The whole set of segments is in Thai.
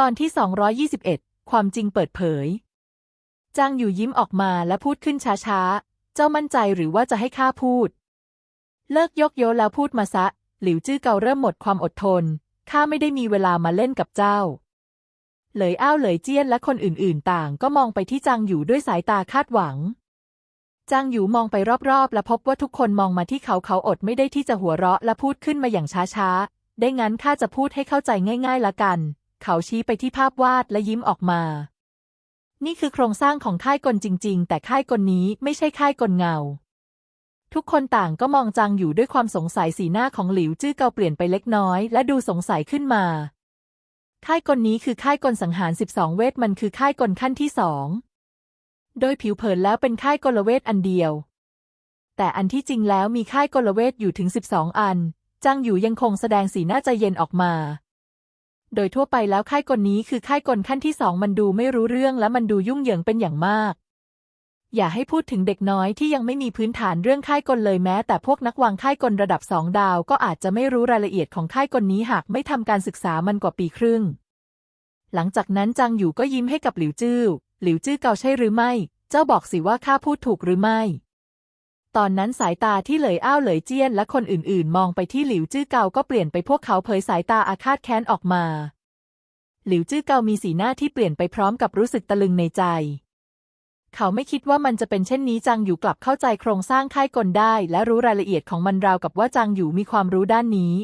ตอนที่ 221 ความจริงเปิดเผย จางอยู่ยิ้มออกมาและพูดขึ้นช้าๆ เจ้ามั่นใจหรือว่าจะให้ข้าพูด เลิกยกโยแล้วพูดมาซะ หลิวจื้อเกาเริ่มหมดความอดทน ข้าไม่ได้มีเวลามาเล่นกับเจ้า เหลยอ้าวเหลยเจี้ยนและคนอื่นๆ ต่างก็มองไปที่จางอยู่ด้วยสายตาคาดหวัง จางอยู่มองไปรอบๆ และพบว่าทุกคนมองมาที่เขาเขาอดไม่ได้ที่จะหัวเราะและพูดขึ้นมาอย่างช้าๆ ได้งั้นข้าจะพูดให้เข้าใจง่าย ๆละกัน เขาชี้ไปที่ภาพวาดและยิ้มออกมา นี่คือโครงสร้างของค่ายกลจริง ๆ แต่ค่ายกลนี้ไม่ใช่ค่ายกลเงา ทุกคนต่างก็มองจางอยู่ด้วยความสงสัยสีหน้าของหลิวจื้อเกาเปลี่ยนไปเล็กน้อย และดูสงสัยขึ้นมา ค่ายกลนี้คือค่ายกลสังหาร 12 เวทมันคือค่ายกลขั้นที่สองโดยผิวเผินแล้วเป็นค่ายกลเวทอันเดียว แต่อันที่จริงแล้วมีค่ายกลเวทอยู่ถึง 12 อันจางอยู่ยังคงแสดงสีหน้าใจเย็นออกมา โดยทั่วไปแล้วค่ายกลนี้คือค่ายกลขั้นที่สองมันดูไม่รู้เรื่องและมันดูยุ่งเหยิงเป็นอย่างมาก อย่าให้พูดถึงเด็กน้อยที่ยังไม่มีพื้นฐานเรื่องค่ายกลเลยแม้ แต่พวกนักวางค่ายกลระดับสองดาว ก็อาจจะไม่รู้รายละเอียดของค่ายกลนี้หากไม่ทำการศึกษามันกว่าปีครึ่ง หลังจากนั้นจางอยู่ก็ยิ้มให้กับหลิวจื้อหลิวจื้อเกาใช่หรือไม่ เจ้าบอกสิว่าข้าพูดถูกหรือไม่ ตอนนั้นสายตาที่เหลยอ้าวเหลยเจี้ยนและคนอื่นๆ มองไปที่หลิวจื้อเกาก็เปลี่ยนไปพวกเขาเผยสายตาอาฆาตแค้นออกมา หลิวจื้อเกามีสีหน้าที่เปลี่ยนไปพร้อมกับรู้สึกตะลึงในใจ เขาไม่คิดว่ามันจะเป็นเช่นนี้จางอยู่กลับเข้าใจโครงสร้างค่ายกลได้ และรู้รายละเอียดของมันราวกับว่าจางอยู่มีความรู้ด้านนี้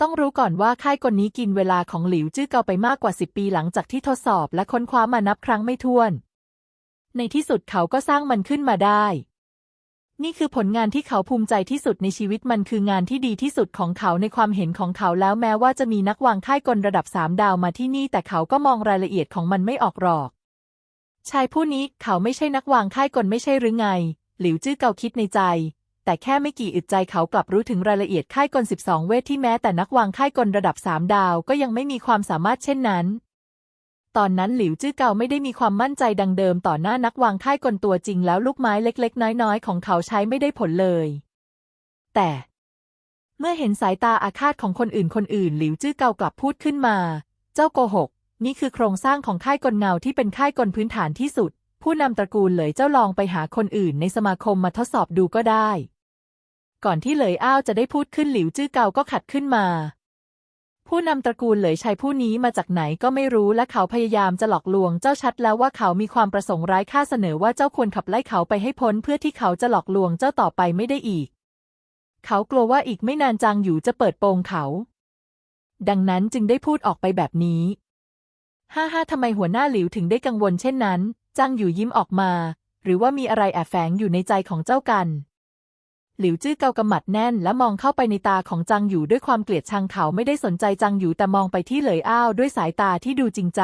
ต้องรู้ก่อนว่าค่ายกลนี้กินเวลาของหลิวจื้อเกาไปมากกว่าสิบปีหลังจากที่ทดสอบและค้นคว้ามานับครั้งไม่ถ้วน ในที่สุดเขาก็สร้างมันขึ้นมาได้ นี่คือผลงานที่เขาภูมิใจที่สุดในชีวิตมันคืองานที่ดีที่สุดของเขาในความเห็นของเขาแล้วแม้ว่าจะมีนักวางค่ายกลระดับสามดาวมาที่นี่ แต่เขาก็มองรายละเอียดของมันไม่ออกหรอก ชายผู้นี้เขาไม่ใช่นักวางค่ายกลไม่ใช่หรือไง หลิวจื้อเกาคิดในใจ แต่แค่ไม่กี่อึดใจเขากลับรู้ถึงรายละเอียดค่ายกล 12 เวทที่แม้แต่นักวางค่ายกลระดับ3ดาวก็ยังไม่มีความสามารถเช่นนั้น ตอนนั้นหลิวจื้อเกาไม่ได้มีความมั่นใจดังเดิมต่อหน้านักวางค่ายกลตัวจริงแล้วลูกไม้เล็กๆ น้อยๆ ของเขาใช้ไม่ได้ผลเลย แต่เมื่อเห็นสายตาอาฆาตของคนอื่นคนอื่น หลิวจื้อเกากลับพูดขึ้นมา เจ้าโกหก นี่คือโครงสร้างของค่ายกลเงาที่เป็นค่ายกลพื้นฐานที่สุด ผู้นำตระกูลเหลยเจ้าลองไปหาคนอื่นในสมาคมมาทดสอบดูก็ได้ ก่อนที่เหลยอ้าวจะได้พูดขึ้นหลิวจื้อเกาก็ขัดขึ้นมา ผู้นำตระกูลเหลยชายผู้นี้มาจากไหนก็ไม่รู้และเขาพยายามจะหลอกลวงเจ้าชัดแล้วว่าเขามีความประสงค์ร้ายค่าเสนอว่าเจ้าควรขับไล่เขาไปให้พ้นเพื่อที่เขาจะหลอกลวงเจ้าต่อไปไม่ได้อีก เขากลัวว่าอีกไม่นานจางอยู่จะเปิดโปงเขา ดังนั้นจึงได้พูดออกไปแบบนี้ฮ่าฮ่าทำไมหัวหน้าหลิวถึงได้กังวลเช่นนั้น จางอยู่ยิ้มออกมา หรือว่ามีอะไรแอบแฝงอยู่ในใจของเจ้ากัน หลิวจื้อเกากำหมัดแน่น และมองเข้าไปในตาของจางอยู่ด้วยความเกลียดชังเขาไม่ได้สนใจจางอยู่แต่มองไปที่เหลยอ้าวด้วยสายตาที่ดูจริงใจ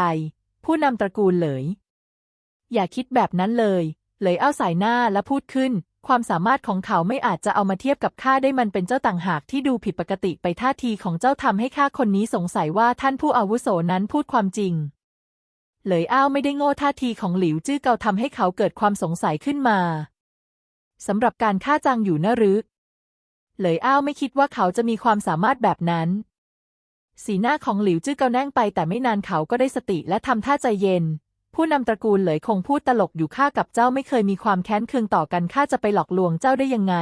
ผู้นำตระกูลเหลย อย่าคิดแบบนั้นเลย เหลยอ้าวสายหน้าและพูดขึ้น ความสามารถของเขาไม่อาจจะเอามาเทียบกับข้าได้มันเป็นเจ้าต่างหากที่ดูผิดปกติไปท่าทีของเจ้าทำให้ข้าคนนี้สงสัยว่าท่านผู้อาวุโสนั้นพูดความจริงเหลยอ้าวไม่ได้โง่ท่าทีของหลิวจื้อเกาทำให้เขาเกิดความสงสัยขึ้นมา สำหรับการฆ่าจางอยู่นะรึเหลยอ้าวไม่คิดว่าเขาจะมีความสามารถแบบนั้น สีหน้าของหลิวจื้อเกาแน่งไปแต่ไม่นานเขาก็ได้สติและทำท่าใจเย็น ผู้นำตระกูลเหลยคงพูดตลกอยู่ข้ากับเจ้าไม่เคยมีความแค้นเคืองต่อกันข้าจะไปหลอกลวงเจ้าได้ยังไง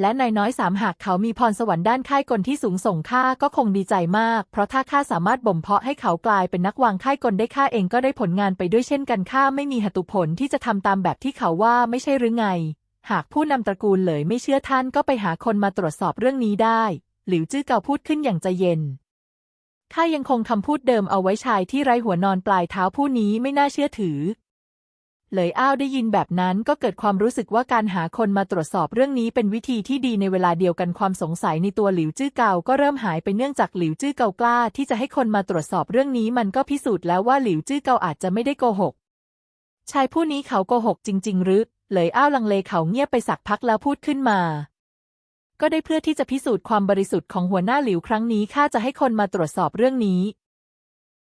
และนายน้อยสามหากเขามีพรสวรรค์ด้านค่ายกลที่สูงส่งข้าก็คงดีใจมาก เพราะถ้าข้าสามารถบ่มเพาะให้เขากลายเป็นนักวางค่ายกลได้ข้าเองก็ได้ผลงานไปด้วยเช่นกันข้าไม่มีหตุผลที่จะทำตามแบบที่เขาว่าไม่ใช่หรือไง หากผู้นำตระกูลเลยไม่เชื่อท่านก็ไปหาคนมาตรวจสอบเรื่องนี้ได้ หลิวจื้อเกาพูดขึ้นอย่างใจเย็นข้ายังคงคำพูดเดิมเอาไว้ชายที่ไร้หัวนอนปลายเท้าผู้นี้ไม่น่าเชื่อถือ เหลยอ้าวได้ยินแบบนั้นก็เกิดความรู้สึกว่าการหาคนมาตรวจสอบเรื่องนี้เป็นวิธีที่ดีในเวลาเดียวกันความสงสัยในตัวหลิวจื้อเกาก็เริ่มหายไปเนื่องจากหลิวจื้อเกากล้า ที่จะให้คนมาตรวจสอบเรื่องนี้มันก็พิสูจน์แล้วว่าหลิวจื้อเกาอาจจะไม่ได้โกหก ชายผู้นี้เขาโกหกจริง ๆ หรือเหลยอ้าวลังเลเขาเงียบไปสักพักแล้วพูดขึ้นมา ก็ได้เพื่อที่จะพิสูจน์ความบริสุทธิ์ของหัวหน้าหลิวครั้งนี้ข้าจะให้คนมาตรวจสอบเรื่องนี้